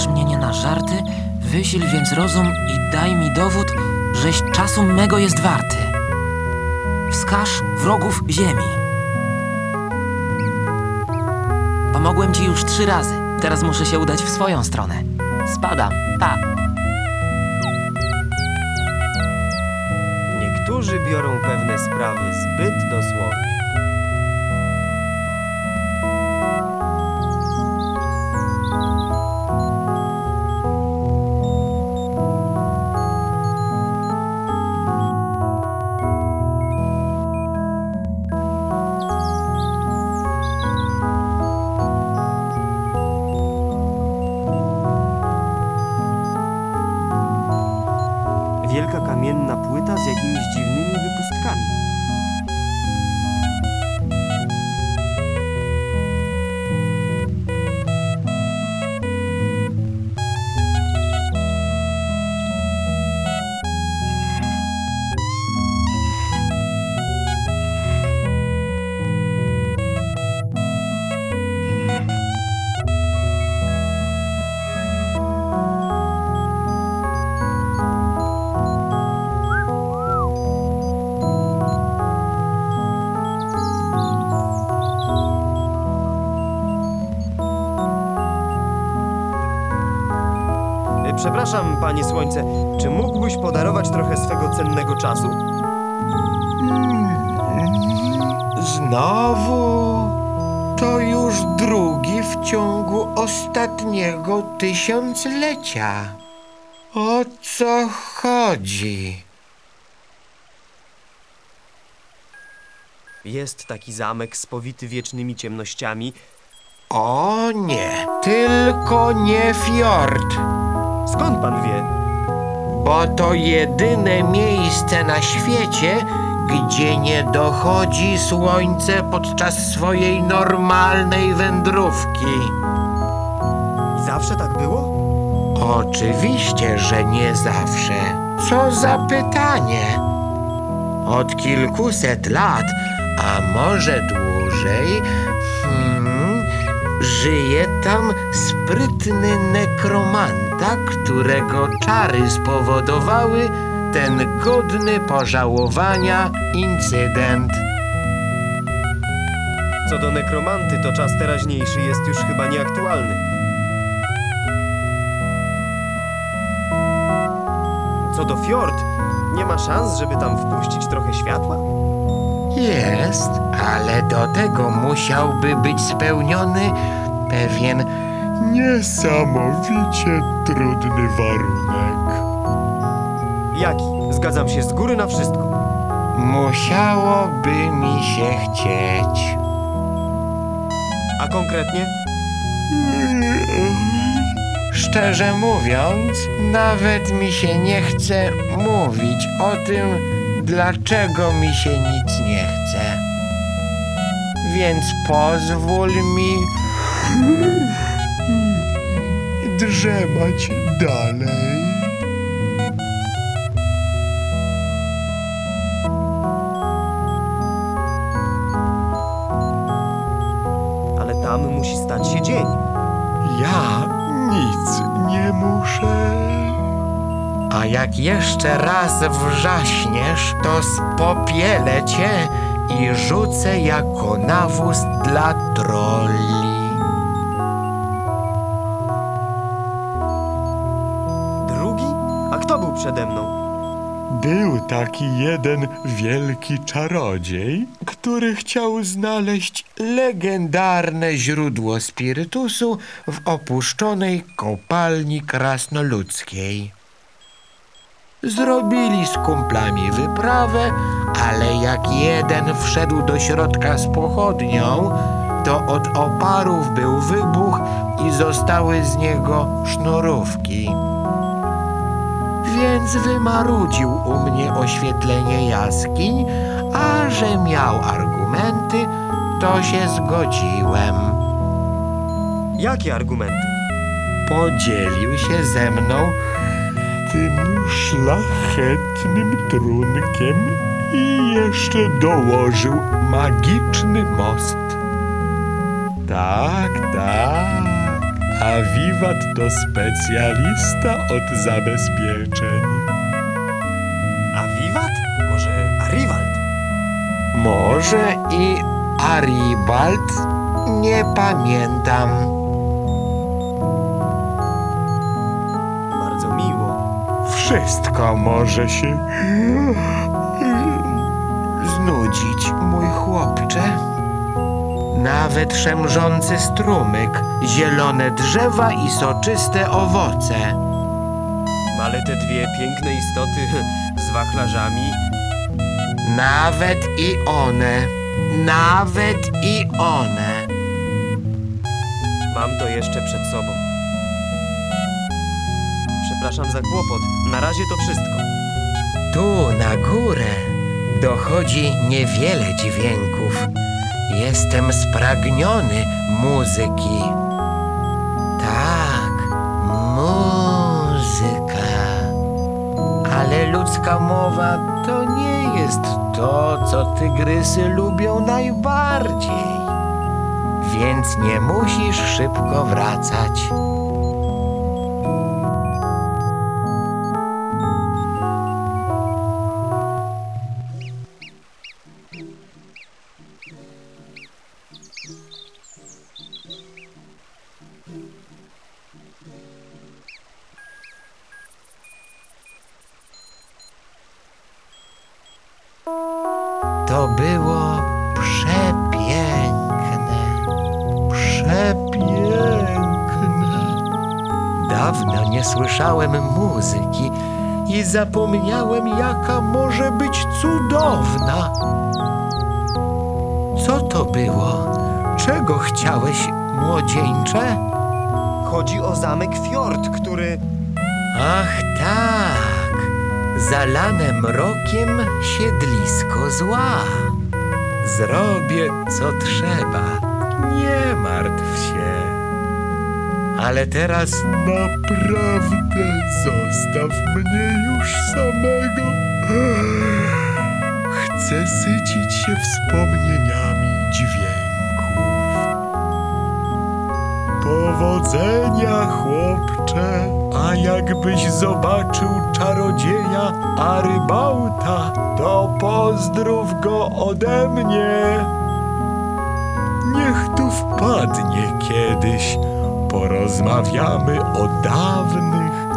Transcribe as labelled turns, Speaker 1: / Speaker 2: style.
Speaker 1: Rozgniewasz mnie nie na żarty? Wysil więc rozum i daj mi dowód, żeś czasu mego jest warty. Wskaż wrogów ziemi. Pomogłem ci już trzy razy. Teraz muszę się udać w swoją stronę. Spadam. Pa.
Speaker 2: Niektórzy biorą pewne sprawy zbyt dosłownie. Przepraszam, panie słońce, czy mógłbyś podarować trochę swego cennego czasu?
Speaker 3: Znowu? To już drugi w ciągu ostatniego tysiąclecia. O co chodzi?
Speaker 2: Jest taki zamek spowity wiecznymi ciemnościami.
Speaker 3: O nie, tylko nie fiord,
Speaker 2: Skąd pan wie?
Speaker 3: bo to jedyne miejsce na świecie, gdzie nie dochodzi słońce podczas swojej normalnej wędrówki.
Speaker 2: I zawsze tak było?
Speaker 3: Oczywiście, że nie zawsze. Co za pytanie? Od kilkuset lat, a może dłużej, żyje tam sprytny nekromanta, którego czary spowodowały ten godny pożałowania incydent.
Speaker 2: Co do nekromanty, to czas teraźniejszy jest już chyba nieaktualny. Co do fiord, nie ma szans, żeby tam wpuścić trochę światła?
Speaker 3: Jest, ale do tego musiałby być spełniony pewien niesamowicie trudny warunek.
Speaker 2: Jaki? Zgadzam się z góry na wszystko.
Speaker 3: Musiałoby mi się chcieć.
Speaker 2: A konkretnie?
Speaker 3: Szczerze mówiąc, nawet mi się nie chce mówić o tym, dlaczego mi się nic nie chce. Więc pozwól mi drzemać dalej. A jak jeszcze raz wrzaśniesz, to spopielę cię i rzucę jako nawóz dla trolli.
Speaker 2: Drugi? A kto był przede mną?
Speaker 4: Był taki jeden wielki czarodziej,
Speaker 3: który chciał znaleźć legendarne źródło spirytusu w opuszczonej kopalni krasnoludzkiej. Zrobili z kumplami wyprawę, ale jak jeden wszedł do środka z pochodnią, to od oparów był wybuch i zostały z niego sznurówki. Więc wymarudził u mnie oświetlenie jaskiń, a że miał argumenty, to się zgodziłem.
Speaker 2: Jakie argumenty?
Speaker 3: Podzielił się ze mną
Speaker 4: tym szlachetnym trunkiem i jeszcze dołożył magiczny most. Tak, tak. A wiwat to specjalista od zabezpieczeń.
Speaker 2: A wiwat? Może Arivald?
Speaker 3: Może i Aribald? Nie pamiętam.
Speaker 4: Wszystko może się
Speaker 3: Znudzić, mój chłopcze. Nawet szemrzący strumyk, zielone drzewa i soczyste owoce.
Speaker 2: Ale te dwie piękne istoty z wachlarzami
Speaker 3: Nawet i one, nawet i one.
Speaker 2: mam to jeszcze przed sobą. Przepraszam za kłopot. Na razie to wszystko.
Speaker 3: Tu na górę dochodzi niewiele dźwięków. Jestem spragniony muzyki. Tak, muzyka. Ale ludzka mowa to nie jest to, co tygrysy lubią najbardziej. Więc nie musisz szybko wracać. To było przepiękne. Przepiękne. Dawno nie słyszałem muzyki i zapomniałem, jaka może być cudowna. Co to było? Czego chciałeś, młodzieńcze?
Speaker 2: Chodzi o zamek Fjord, który...
Speaker 3: Ach tak, zalane mrokiem siedlisko zła. Zrobię co trzeba, nie martw się. Ale teraz
Speaker 4: Naprawdę zostaw mnie już samego. Chcę sycić się wspomnieniami dźwięków. Powodzenia, chłopcze, jakbyś zobaczył czarodzieja Arybauta, to pozdrów go ode mnie. Niech tu wpadnie kiedyś, porozmawiamy o dawnych